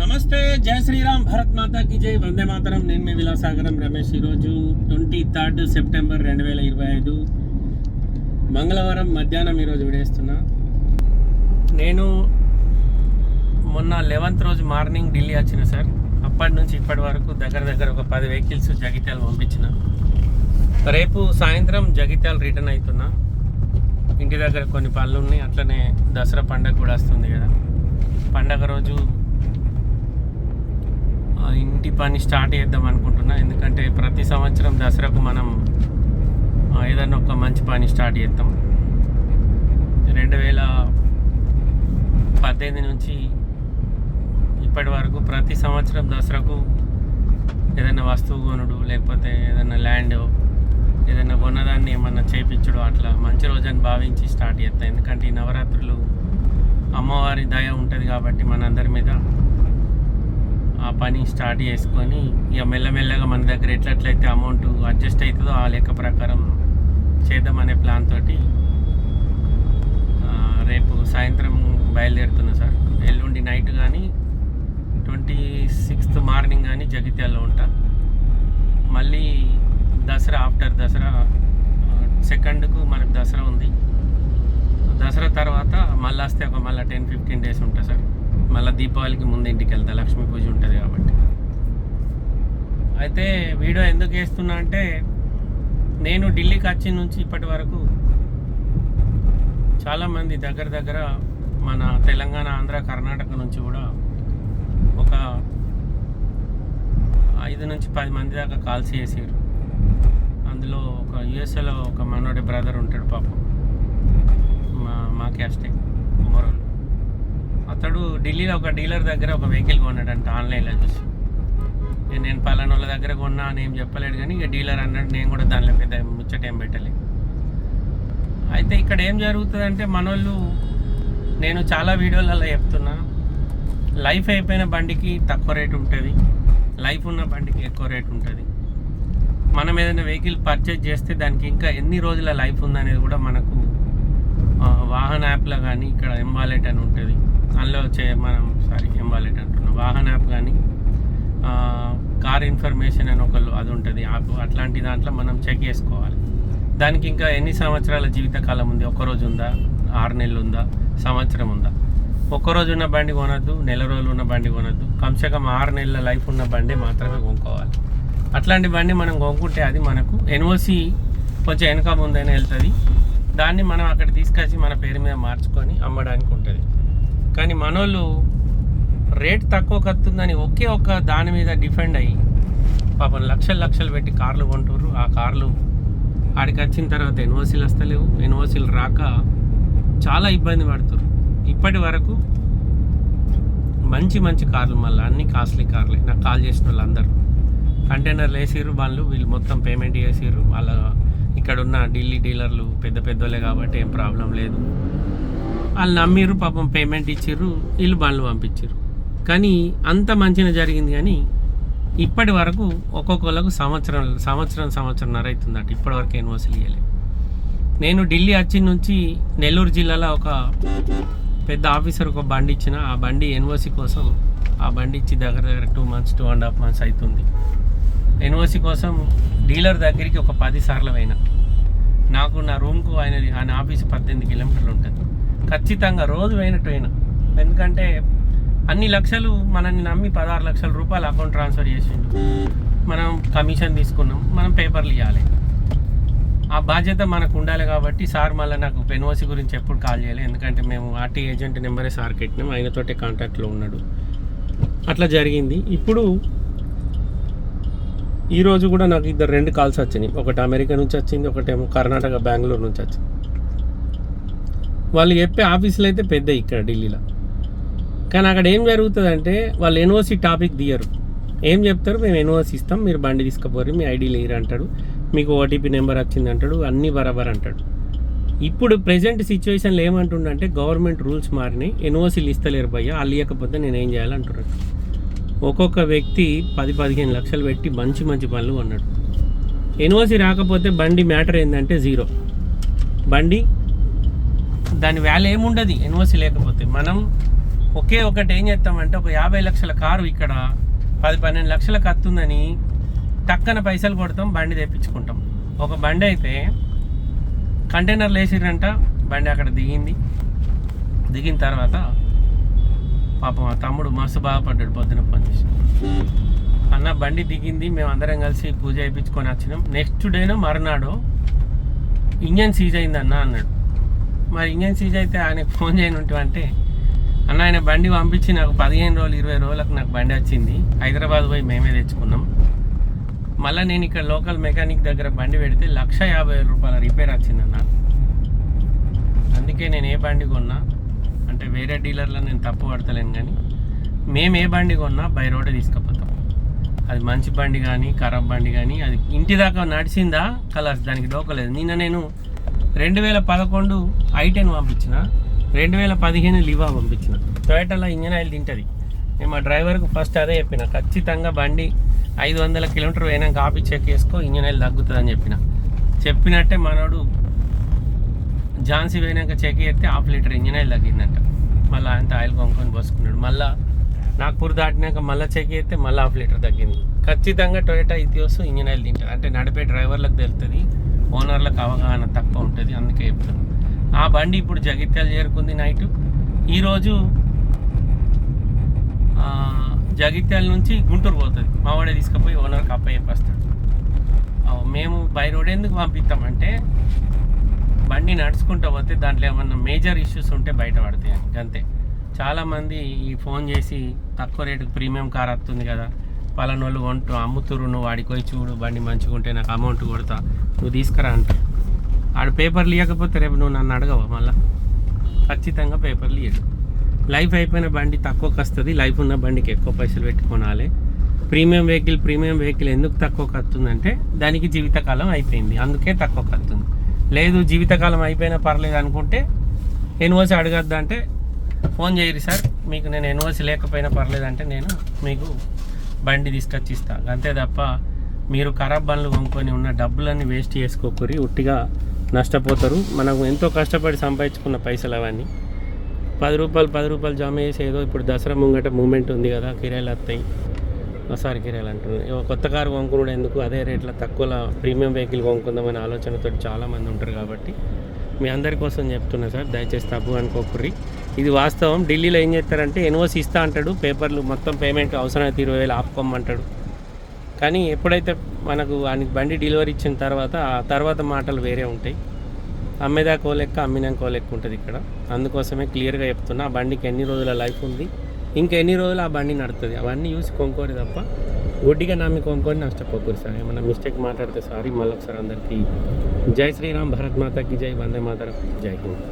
నమస్తే జయ శ్రీరామ్ భరత్ మాతాకి జై. వందే మాతరం నేను మీ విలాసాగరం రమేష్ ఈరోజు ట్వంటీ థర్డ్ సెప్టెంబర్ రెండు వేల ఇరవై ఐదు. మంగళవారం మధ్యాహ్నం ఈరోజు విడేస్తున్నా. నేను మొన్న లెవెంత్ రోజు మార్నింగ్ ఢిల్లీ వచ్చిన సార్. అప్పటి నుంచి ఇప్పటి వరకు దగ్గర దగ్గర ఒక పది వెహికల్స్ జగిత్యాల పంపించిన. రేపు సాయంత్రం జగిత్యాల రిటర్న్ అవుతున్నా ఇంటి దగ్గర కొన్ని పనులు ఉన్నాయి. అట్లనే దసరా పండగ కూడా వస్తుంది కదా. పండగ రోజు పని స్టార్ట్ చేద్దాం అనుకుంటున్నా. ఎందుకంటే ప్రతి సంవత్సరం దసరాకు మనం ఏదన్నా ఏదైనా ఒక మంచి పని స్టార్ట్ చేద్దాం. రెండు వేల పద్దెనిమిది నుంచి ఇప్పటి వరకు ప్రతి సంవత్సరం దసరాకు ఏదైనా వస్తువు కొనుడు లేకపోతే ఏదైనా ల్యాండ్ ఏదైనా కొన్నదాన్ని ఏమన్నా చేపించడం అట్లా మంచి రోజని భావించి స్టార్ట్ చేస్తాం ఎందుకంటే ఈ నవరాత్రులు అమ్మవారి దయ ఉంటుంది కాబట్టి మనందరి మీద పని స్టార్ట్ చేసుకొని ఇక మెల్లమెల్లగా మన దగ్గర ఎట్లట్లయితే అమౌంట్ అడ్జస్ట్ అవుతుందో ఆ లెక్క ప్రకారం చేద్దామనే ప్లాన్ తోటి రేపు సాయంత్రం బయలుదేరుతున్నా సార్. ఎల్లుండి నైట్ కానీ ట్వంటీ సిక్స్త్ మార్నింగ్ కానీ జగిత్యాల్లో ఉంటా. మళ్ళీ దసరా ఆఫ్టర్ దసరా సెకండ్కు మనకు దసరా ఉంది. దసరా తర్వాత మళ్ళీ వస్తే ఒక మళ్ళీ టెన్ ఫిఫ్టీన్ డేస్ ఉంటా సార్. మళ్ళీ దీపావళికి ముందు ఇంటికి వెళ్తా లక్ష్మీ పూజ ఉంటుంది కాబట్టి. అయితే వీడియో ఎందుకు వేస్తున్నా అంటే నేను ఢిల్లీకి వచ్చి నుంచి ఇప్పటి వరకు చాలామంది దగ్గర దగ్గర మన తెలంగాణ ఆంధ్ర కర్ణాటక నుంచి కూడా ఒక ఐదు నుంచి పది మంది దాకా కాల్స్ చేసారు. అందులో ఒక యుఎస్ఏలో ఒక మనోడి బ్రదర్ ఉంటాడు పాపం. మా మా క్యాస్టే కుమరోళ్ళు అతడు ఢిల్లీలో ఒక డీలర్ దగ్గర ఒక వెహికల్ కొన్నాడంట ఆన్లైన్లో చూసి. నేను పలానా వాళ్ళ దగ్గర కొన్నా అని ఏం చెప్పలేడు కానీ ఇక డీలర్ అన్నాడు నేను కూడా దానిలో పెద్ద ముచ్చట ఏం పెట్టలేదు అయితే ఇక్కడ ఏం జరుగుతుందంటే మనోళ్ళు నేను చాలా వీడియోలలో చెప్తున్నా లైఫ్ అయిపోయిన బండికి తక్కువ రేట్ ఉంటుంది లైఫ్ ఉన్న బండికి ఎక్కువ రేట్ ఉంటుంది. మనం ఏదైనా వెహికల్ పర్చేజ్ చేస్తే దానికి ఇంకా ఎన్ని రోజుల లైఫ్ ఉందనేది కూడా మనకు వాహన యాప్లో కానీ ఇక్కడ ఎంబాలెట్ అని ఉంటుంది. అందులో చే మనం సారీ ఎంబాలెట్ అంటున్నాం. వాహన యాప్ కానీ కార్ ఇన్ఫర్మేషన్ అని ఒకళ్ళు అది ఉంటుంది. యాప్ అట్లాంటి దాంట్లో మనం చెక్ చేసుకోవాలి. దానికి ఇంకా ఎన్ని సంవత్సరాల జీవితకాలం ఉంది? ఒక్కరోజు రోజు ఉందా? ఆరు నెలలు ఉందా? సంవత్సరం ఉందా? ఒక్కరోజు ఉన్న బండి కొనద్దు నెల రోజులు ఉన్న బండి కొనద్దు. కమ్సే కమ్ ఆరు నెలల లైఫ్ ఉన్న బండి మాత్రమే కొనుక్కోవాలి. అట్లాంటి బండి మనం కొనుక్కుంటే అది మనకు ఎన్ఓసి కొంచెం వెనక ముందైనా వెళ్తుంది. దాన్ని మనం అక్కడ తీసుకొచ్చి మన పేరు మీద మార్చుకొని అమ్మడానికి ఉంటుంది. కానీ మనోళ్ళు రేట్ తక్కువ కత్తుందని ఒకే ఒక్క దాని మీద డిఫెండ్ అయ్యి పాపం లక్షలు లక్షలు పెట్టి కార్లు కొంటున్నారు ఆ కార్లు ఆడికి వచ్చిన తర్వాత ఎన్ఓసీలు వస్తలేవు. ఎన్ఓసీలు రాక చాలా ఇబ్బంది పడుతున్నారు ఇప్పటి వరకు మంచి మంచి కార్లు మళ్ళీ అన్ని కాస్ట్లీ కార్లే. నాకు కాల్ చేసిన వాళ్ళందరూ. కంటైనర్లు వేసిర్రు వాళ్ళు వీళ్ళు మొత్తం పేమెంట్ చేసిర్రు. వాళ్ళ ఇక్కడ ఉన్న ఢిల్లీ డీలర్లు పెద్ద పెద్దోళ్ళే కాబట్టి ఏం ప్రాబ్లం లేదు. వాళ్ళు నమ్మిర్రు పాపం పేమెంట్ ఇచ్చిర్రు వీళ్ళు బండ్లు పంపించారు కానీ అంత మంచిగా జరిగింది కానీ ఇప్పటి వరకు ఒక్కొక్కళ్ళకు సంవత్సరం సంవత్సరం సంవత్సరంన్నర అవుతుందట. ఇప్పటి వరకు ఏం వసూలు ఇవ్వలేదు నేను ఢిల్లీ వచ్చి నుంచి నెల్లూరు జిల్లాలో ఒక పెద్ద ఆఫీసర్ ఒక బండి ఇచ్చిన. ఆ బండి ఎన్ఓసి కోసం ఆ బండి ఇచ్చి దగ్గర దగ్గర two months two and half months అవుతుంది. ఎన్ఓసి కోసం డీలర్ దగ్గరికి ఒక పది సార్లు పోయినా. నాకు నా రూమ్కు ఆయన ఆయన ఆఫీస్ పద్దెనిమిది కిలోమీటర్లు ఉంటుంది. ఖచ్చితంగా రోజు పోయినట్టు ట్రైన్. ఎందుకంటే అన్ని లక్షలు మనల్ని నమ్మి పదహారు లక్షల రూపాయలు అకౌంట్ ట్రాన్స్ఫర్ చేసిండు. మనం కమిషన్ తీసుకున్నాం మనం పేపర్లు ఇవ్వాలి ఆ బాధ్యత మనకు ఉండాలి కాబట్టి సార్ మళ్ళీ నాకు పెన్ఓసి గురించి ఎప్పుడు కాల్ చేయాలి. ఎందుకంటే మేము ఆర్టీ ఏజెంట్ నెంబరే సార్ కట్టినాం ఆయనతోటే కాంటాక్ట్లో ఉన్నాడు. అట్లా జరిగింది. ఇప్పుడు ఈరోజు కూడా నాకు ఇద్దరు రెండు కాల్స్ వచ్చినాయి. ఒకటి అమెరికా నుంచి వచ్చింది ఒకటేమో కర్ణాటక బెంగళూరు నుంచి వచ్చింది. వాళ్ళు చెప్పే ఆఫీసులు అయితే పెద్ద ఇక్కడ ఢిల్లీలో. కానీ అక్కడ ఏం జరుగుతుందంటే వాళ్ళు ఎన్ఓసి టాపిక్ దియరు ఏం చెప్తారు? మేము ఎన్ఓసి ఇస్తాం మీరు బండి తీసుకుపోరు మీ ఐడి లేరు అంటాడు మీకు ఓటీపీ నెంబర్ వచ్చింది అంటాడు అన్నీ బరాబర్ అంటాడు. ఇప్పుడు ప్రజెంట్ సిచ్యువేషన్లో ఏమంటుండంటే గవర్నమెంట్ రూల్స్ మారినాయి ఎన్ఓసీలు ఇస్తలేరు భయ్య వాళ్ళు ఇవ్వకపోతే నేను ఏం చేయాలంటున్నాడు ఒక్కొక్క వ్యక్తి పది పదిహేను లక్షలు పెట్టి మంచి మంచి పనులు కొన్నాడు. ఎన్ఓసి రాకపోతే బండి మ్యాటర్ ఏంటంటే జీరో. బండి దాని వాల్యూ ఏముండదు ఎన్ఓసి లేకపోతే. మనం ఒకే ఒకటి ఏం చేస్తామంటే ఒక యాభై లక్షల కారు ఇక్కడ పది పన్నెండు లక్షలకు వస్తుందని టక్కన పైసలు కొడతాం బండి తెప్పించుకుంటాం. ఒక బండి అయితే కంటైనర్లు వేసిరంట బండి అక్కడ దిగింది. దిగిన తర్వాత పాపం మా తమ్ముడు మస్తు బాధపడ్డాడు పొద్దున ఫోన్ చేసి. అన్న బండి దిగింది మేము అందరం కలిసి పూజ చేయించుకొని వచ్చినాం. నెక్స్ట్ డేనో మరునాడు ఇంజన్ సీజ్ అయిందన్న అన్నాడు. మరి ఇంజన్ సీజ్ అయితే ఆయనకు ఫోన్ చేయనుంటే అంటే అన్న ఆయన బండి పంపించి నాకు పదిహేను రోజులు ఇరవై రోజులకు నాకు బండి వచ్చింది. హైదరాబాద్ పోయి మేమే తెచ్చుకున్నాం. మళ్ళీ నేను ఇక్కడ లోకల్ మెకానిక్ దగ్గర బండి పెడితే లక్ష యాభై వేల రూపాయల రిపేర్ వచ్చిందన్న అందుకే నేను ఏ బండి కొన్నా అంటే వేరే డీలర్లో నేను తప్పు పడతలేను కానీ మేము ఏ బండి కొన్నా బై రోడ్డే తీసుకుపోతాం. అది మంచి బండి కానీ ఖరాబ్ బండి కానీ అది ఇంటి దాకా నడిచిందా? కలర్స్ దానికి డోకలేదు నిన్న నేను రెండు వేల పదకొండు ఐటెన్ పంపించిన రెండు వేల పదిహేను లివా పంపించిన. టొయటలో ఇంజన్ ఆయిల్ తింటుంది. నేను మా డ్రైవర్కు ఫస్ట్ అదే చెప్పిన ఖచ్చితంగా బండి ఐదు వందల కిలోమీటర్ పోయినాక ఆపి చెక్ చేసుకో ఇంజన్ ఆయిల్ తగ్గుతుందని చెప్పిన. చెప్పినట్టే మనోడు ఝాన్సీ పోయినాక చెక్ చేస్తే హాఫ్ లీటర్ ఇంజన్ ఆయిల్ తగ్గిందంట. మళ్ళీ అంత ఆయిల్ కొనుక్కొని పోసుకున్నాడు. మళ్ళీ నాగ్పూర్ దాటినాక మళ్ళీ చెక్ చేస్తే మళ్ళీ హాఫ్ లీటర్ తగ్గింది. ఖచ్చితంగా టొయోటా ఇథియోస్ ఇంజన్ ఆయిల్ తింటారు అంటే నడిపే డ్రైవర్లకు తెలుస్తుంది ఓనర్లకు అవగాహన తక్కువ ఉంటుంది అందుకే చెప్తాను ఆ బండి ఇప్పుడు జగిత్యాల చేరుకుంది నైట్. ఈరోజు జగిత్యాల నుంచి గుంటూరు పోతుంది. మావాడే తీసుకుపోయి ఓనర్కి అప్పయ్యేస్తాడు మేము బై రోడ్ ఎందుకు పంపిస్తామంటే బండి నడుచుకుంటూ పోతే దాంట్లో ఏమన్నా మేజర్ ఇష్యూస్ ఉంటే బయట పడతాయి అని అంతే చాలామంది ఈ ఫోన్ చేసి తక్కువ రేటుకి ప్రీమియం కార్ వస్తుంది కదా పలాన వాళ్ళు కొంటు అమ్ముతురు నువ్వు వాడికి పోయి చూడు బండి మంచిగా ఉంటే నాకు అమౌంట్ కొడతా నువ్వు తీసుకురా అంట. ఆడు పేపర్లు ఇవ్వకపోతే రేపు నువ్వు నన్ను అడగవా మళ్ళా? ఖచ్చితంగా పేపర్లు ఇవ్వడు లైఫ్ అయిపోయిన బండి తక్కువకి వస్తుంది లైఫ్ ఉన్న బండికి ఎక్కువ పైసలు పెట్టుకోనాలి ప్రీమియం వెహికల్ ప్రీమియం వెహికల్ ఎందుకు తక్కువకి వస్తుందంటే దానికి జీవితకాలం అయిపోయింది. అందుకే తక్కువకి వస్తుంది. లేదు జీవితకాలం అయిపోయినా పర్లేదు అనుకుంటే ఎన్ఓసి అడగద్దంటే ఫోన్ చేయరు సార్ మీకు నేను ఎన్ఓసి లేకపోయినా పర్లేదంటే నేను మీకు బండి తీసుకొచ్చి ఇస్తాను అంతే తప్ప మీరు ఖరాబ్ బండ్లు కొనుక్కొని ఉన్న డబ్బులన్నీ వేస్ట్ చేసుకోకూరి ఉట్టిగా నష్టపోతారు. మనకు ఎంతో కష్టపడి సంపాదించుకున్న పైసలు అవన్నీ. పది రూపాయలు పది రూపాయలు జమ చేసి ఏదో ఇప్పుడు దసరా ముంగట మూమెంట్ ఉంది కదా కిరాయిలు వస్తాయి. ఒకసారి కిరాయిలు అంటున్నారు. కొత్త కారు కొనుక్కున్నాడు ఎందుకు? అదే రేట్లో తక్కువలో ప్రీమియం వెహికల్ కొనుక్కుందామనే ఆలోచనతో చాలామంది ఉంటారు కాబట్టి. మీ అందరి కోసం చెప్తున్నా సార్ దయచేసి తప్పు అనుకోకుర్రి ఇది వాస్తవం. ఢిల్లీలో ఏం చేస్తారంటే ఎన్ఓసి ఇస్తా అంటాడు. పేపర్లు మొత్తం పేమెంట్ అవసరమైతే ఇరవై వేలు ఆపుకోమంటాడు కానీ ఎప్పుడైతే మనకు ఆయనకి బండి డెలివరీ ఇచ్చిన తర్వాత ఆ తర్వాత మాటలు వేరే ఉంటాయి. అమ్మేదా కోలెక్క లెక్క అమ్మినాక లెక్క ఉంటుంది ఇక్కడ. అందుకోసమే క్లియర్గా చెప్తున్నా ఆ బండికి ఎన్ని రోజుల లైఫ్ ఉంది. ఇంకా ఎన్ని రోజులు ఆ బండి నడుతుంది? అవన్నీ చూసి కొనుక్కోరు తప్ప గుడ్డిగా నమ్మి కొనుక్కొని నష్టపోకూరు సార్. ఏమన్నా మిస్టేక్ మాట్లాడితే సారీ మళ్ళీ ఒకసారి అందరికీ జై శ్రీరామ్ భరత్ మాతకి జై వందే మాతరం. జై హింద్.